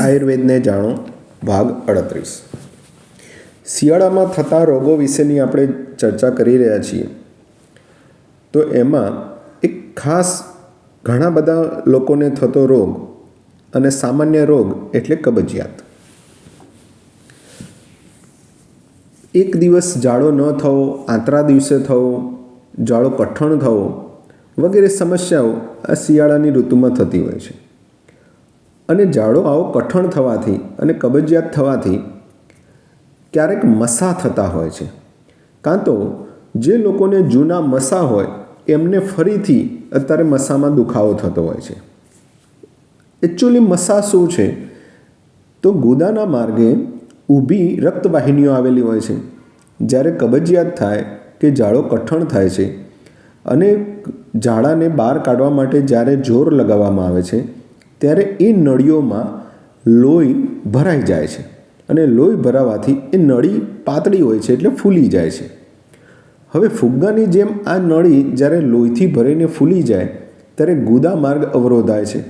આયુર્વેદને જાણો, ભાગ અડત્રીસ. શિયાળામાં થતા રોગો વિશેની આપણે ચર્ચા કરી રહ્યા છીએ. તો એમાં એક ખાસ ઘણા બધા લોકોને થતો રોગ અને સામાન્ય રોગ એટલે કબજિયાત. એક દિવસ જાડો ન થવો, આંતરા દિવસે થવો, જાડો કઠણ થવો વગેરે સમસ્યાઓ આ શિયાળાની ઋતુમાં થતી હોય છે. અને જાડો આવો કઠણ થવાથી અને કબજિયાત થવાથી ક્યારેક મસા થતા હોય છે. કાં તો જે લોકોને જૂના મસા હોય, એમને ફરીથી અત્યારે મસામાં દુખાવો થતો હોય છે. એકચ્યુઅલી મસા શું છે? તો ગુદાના માર્ગે ઊભી રક્તવાહિનીઓ આવેલી હોય છે. જ્યારે કબજિયાત થાય કે જાડો કઠણ થાય છે અને ઝાડાને બહાર કાઢવા માટે જ્યારે જોર લગાવવામાં આવે છે ત્યારે એ નળીઓમાં લોહી ભરાઈ જાય છે અને લોહી ભરાવાથી એ નળી પાતળી હોય છે એટલે ફૂલી જાય છે. હવે ફુગ્ગાની જેમ આ નળી જ્યારે લોહીથી ભરીને ફૂલી જાય ત્યારે ગુદા માર્ગ અવરોધાય છે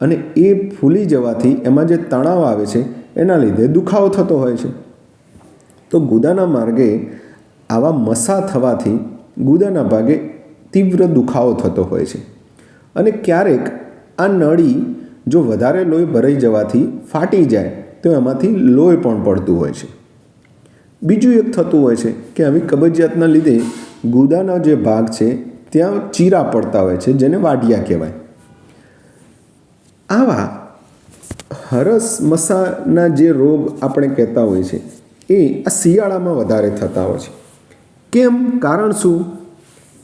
અને એ ફૂલી જવાથી એમાં જે તણાવ આવે છે એના લીધે દુખાવો થતો હોય છે. તો ગુદાના માર્ગે આવા મસા થવાથી ગુદાના ભાગે તીવ્ર દુખાવો થતો હોય છે અને ક્યારેક આ નળી જો વધારે લોહી ભરાઈ જવાથી ફાટી જાય, તો એમાંથી લોહી પણ પડતું હોય છે. બીજું એક થતું હોય છે કે આવી કબજિયાતના લીધે ગુદાના જે ભાગ છે, ત્યાં ચીરા પડતા હોય છે, જેને વાડિયા કહેવાય. આવા હરસ મસાના જે રોગ આપણે કહેતા હોય છે, એ આ શિયાળામાં વધારે થતા હોય છે. કેમ? કારણ શું?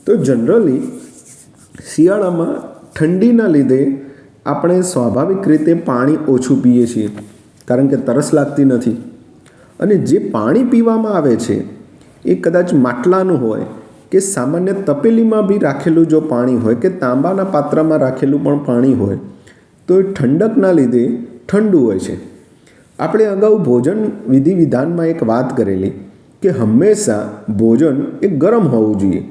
તો જનરલી શિયાળામાં ઠંડીના લીધે આપણે સ્વાભાવિક રીતે પાણી ઓછું પીએ છીએ, કારણ કે તરસ લાગતી નથી. અને જે પાણી પીવામાં આવે છે, એ કદાચ માટલાનું હોય કે સામાન્ય તપેલીમાં બી રાખેલું જો પાણી હોય કે તાંબાના પાત્રમાં રાખેલું પણ પાણી હોય, તો એ ઠંડકના લીધે ઠંડુ હોય છે. આપણે અગાઉ ભોજન વિધિ વિધાનમાં એક વાત કરેલી કે હંમેશા ભોજન એ ગરમ હોવું જોઈએ.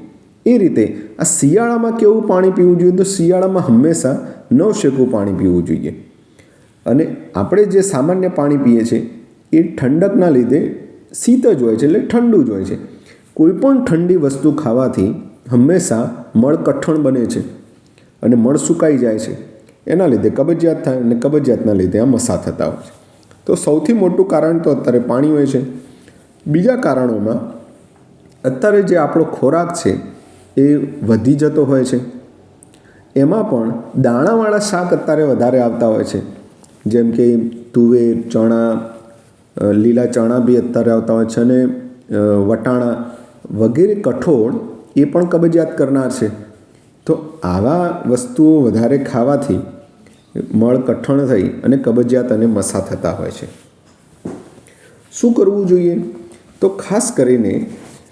એ રીતે આ શિયાળામાં કેવું પાણી પીવું જોઈએ? તો શિયાળામાં હંમેશા નવશેકું પાણી પીવું જોઈએ. અને આપણે જે સામાન્ય પાણી પીએ છીએ, એ ઠંડકના લીધે શીત જ હોય છે, એટલે ઠંડુ જ હોય છે. કોઈપણ ઠંડી વસ્તુ ખાવાથી હંમેશા મળ કઠણ બને છે અને મળ સુકાઈ જાય છે. એના લીધે કબજિયાત થાય અને કબજિયાતના લીધે આ મસા થતા હોય છે. તો સૌથી મોટું કારણ તો અત્યારે પાણી હોય છે. બીજા કારણોમાં અત્યારે જે આપણો ખોરાક છે એ વધી જતો હોય છે. એમાં પણ દાણાવાળા શાક અત્યારે વધારે આવતા હોય છે. જેમ કે તુવેર, ચણા લીલા ચણા બી અત્યારે આવતા હોય છે અને વટાણા વગેરે કઠોળ એ પણ કબજિયાત કરનાર છે. તો આવા વસ્તુઓ વધારે ખાવાથી મળ કઠણ થઈ અને કબજિયાત અને મસા થતા હોય છે. શું કરવું જોઈએ? તો ખાસ કરીને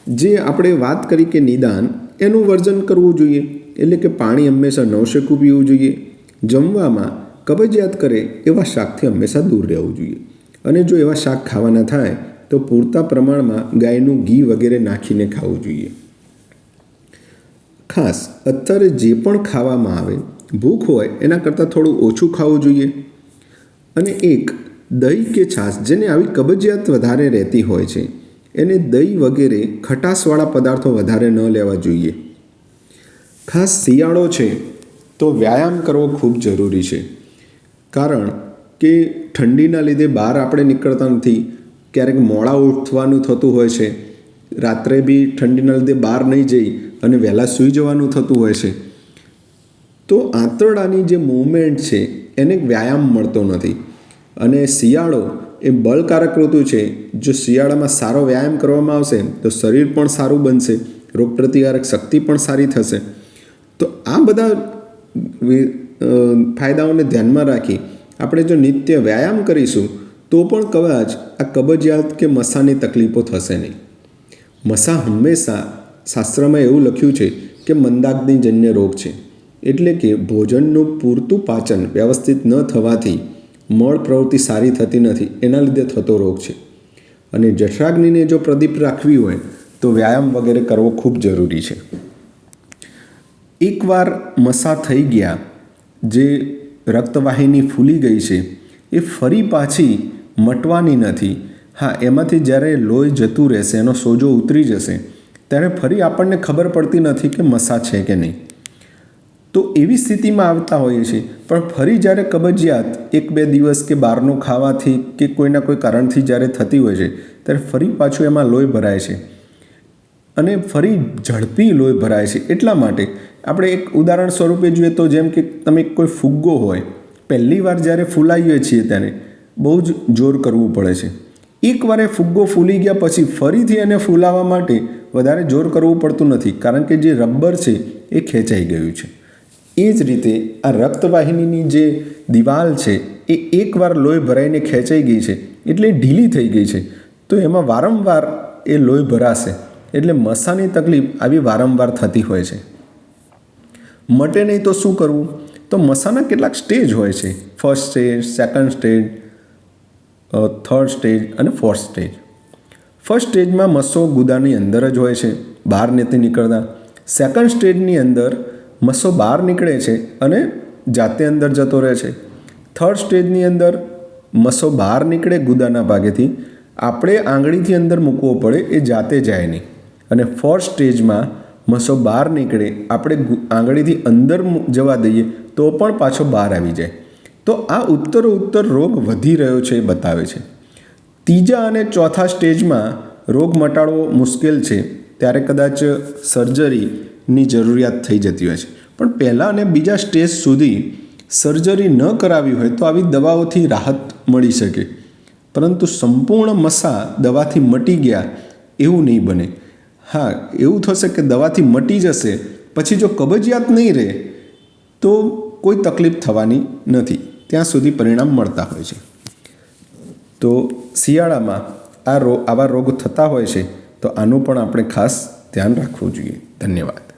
જે આપણે વાત કરી કે નિદાન એનું વર્જન કરવું જોઈએ. એટલે કે પાણી હંમેશા નવશેકું પીવું જોઈએ. જમવામાં કબજિયાત કરે એવા શાકથી હંમેશા દૂર રહેવું જોઈએ. અને જો એવા શાક ખાવાના થાય, તો પૂરતા પ્રમાણમાં ગાયનું ઘી વગેરે નાખીને ખાવું જોઈએ. ખાસ અત્યારે જે પણ ખાવામાં આવે, ભૂખ હોય એના કરતાં થોડું ઓછું ખાવું જોઈએ. અને એક દહીં કે છાશ જેને આવી કબજિયાત વધારે રહેતી હોય છે એને દહીં વગેરે ખટાશવાળા પદાર્થો વધારે ન લેવા જોઈએ. ખાસ શિયાળો છે તો વ્યાયામ કરવો ખૂબ જરૂરી છે. કારણ કે ઠંડીના લીધે બહાર આપણે નીકળતા નથી. ક્યારેક મોડા ઉઠવાનું થતું હોય છે. રાત્રે બી ઠંડીના લીધે બહાર નહીં જઈ અને વહેલા સૂઈ જવાનું થતું હોય છે. તો આંતરડાની જે મૂવમેન્ટ છે એને વ્યાયામ મળતો નથી. અને શિયાળો એ બળકારક ઋતુ છે. જો શિયાળામાં સારો વ્યાયામ કરવામાં આવશે, તો શરીર પણ સારું બનશે, રોગપ્રતિકારક શક્તિ પણ સારી થશે. તો આ બધા ફાયદાઓને ધ્યાનમાં રાખી આપણે જો નિત્ય વ્યાયામ કરીશું, તો પણ કદાચ આ કબજિયાત કે મસાની તકલીફો થશે નહીં. મસા હંમેશા શાસ્ત્રમાં એવું લખ્યું છે કે મંદાગ્નિજન્ય રોગ છે. એટલે કે ભોજનનું પૂરતું પાચન વ્યવસ્થિત ન થવાથી મળ પ્રવૃત્તિ સારી થતી નથી, એના લીધે થતો રોગ છે. અને જઠરાગ્નિને જો પ્રદીપ રાખવી હોય, તો વ્યાયામ વગેરે કરવો ખૂબ જરૂરી છે. એકવાર મસા થઈ ગયા, જે રક્તવાહિની ફૂલી ગઈ છે, એ ફરી પાછી મટવાની નથી. હા, એમાંથી જ્યારે લોહી જતું રહેશે, એનો સોજો ઉતરી જશે, ત્યારે ફરી આપણને ખબર પડતી નથી કે મસા છે કે નહીં. તો એવી સ્થિતિમાં આવતા હોઈએ છીએ. પણ ફરી જ્યારે કબજિયાત એક બે દિવસ કે બહારનું ખાવાથી કે કોઈના કોઈ કારણથી જ્યારે થતી હોય છે, ત્યારે ફરી પાછું એમાં લોહી ભરાય છે. અને ફરી ઝડપી લોહી ભરાય છે. એટલા માટે આપણે એક ઉદાહરણ સ્વરૂપે જોઈએ તો જેમ કે તમે કોઈ ફુગ્ગો હોય, પહેલી વાર જ્યારે ફૂલાવીએ છીએ ત્યારે બહુ જ જોર કરવું પડે છે. એકવાર એ ફુગ્ગો ફૂલી ગયા પછી ફરીથી એને ફૂલાવવા માટે વધારે જોર કરવું પડતું નથી, કારણ કે જે રબર છે એ ખેંચાઈ ગયું છે. એ જ રીતે આ રક્તવાહિનીની જે દિવાલ છે, એ એકવાર લોહી ભરાઈને ખેંચાઈ ગઈ છે, એટલે ઢીલી થઈ ગઈ છે. તો એમાં વારંવાર એ લોહી ભરાશે, એટલે મસાની તકલીફ આવી વારંવાર થતી હોય છે. મટે નહીં તો શું કરવું? તો મસાના કેટલાક સ્ટેજ હોય છે. First stage, second stage third stage અને ફોર્થ સ્ટેજ. ફર્સ્ટ સ્ટેજમાં મસો ગુદાની અંદર જ હોય છે, બહાર નથી નીકળતા. સેકન્ડ સ્ટેજની અંદર મસો બહાર નીકળે છે અને જાતે અંદર જતો રહે છે. થર્ડ સ્ટેજની અંદર મસ્સો બહાર નીકળે ગુદાના ભાગેથી. આપણે આંગળીથી અંદર મૂકવો પડે એ જાતે જાય નહીં. અને ફોર્થ સ્ટેજમાં મસો બહાર નીકળે, આપણે આંગળીથી અંદર જવા દઈએ તો પણ પાછો બહાર આવી જાય. તો આ ઉત્તરો ઉત્તર રોગ વધી રહ્યો છે એ બતાવે છે. ત્રીજા અને ચોથા સ્ટેજમાં રોગ મટાડવો મુશ્કેલ છે. ત્યારે કદાચ સર્જરીની જરૂરિયાત થઈ જતી હોય છે. પણ પહેલાં અને બીજા સ્ટેજ સુધી સર્જરી ન કરાવી હોય તો આવી દવાઓથી રાહત મળી શકે. પરંતુ સંપૂર્ણ મસા દવાથી મટી ગયા એવું નહીં બને. હા, એવું થશે કે દવાથી મટી જશે, પછી જો કબજિયાત નહીં રહે, તો કોઈ તકલીફ થવાની નથી. ત્યાં સુધી પરિણામ મળતા હોય છે. તો શિયાળામાં આ રો, આવા રોગ થતા હોય છે, તો આનું પણ આપણે ખાસ ધ્યાન રાખવું જોઈએ. ધન્યવાદ.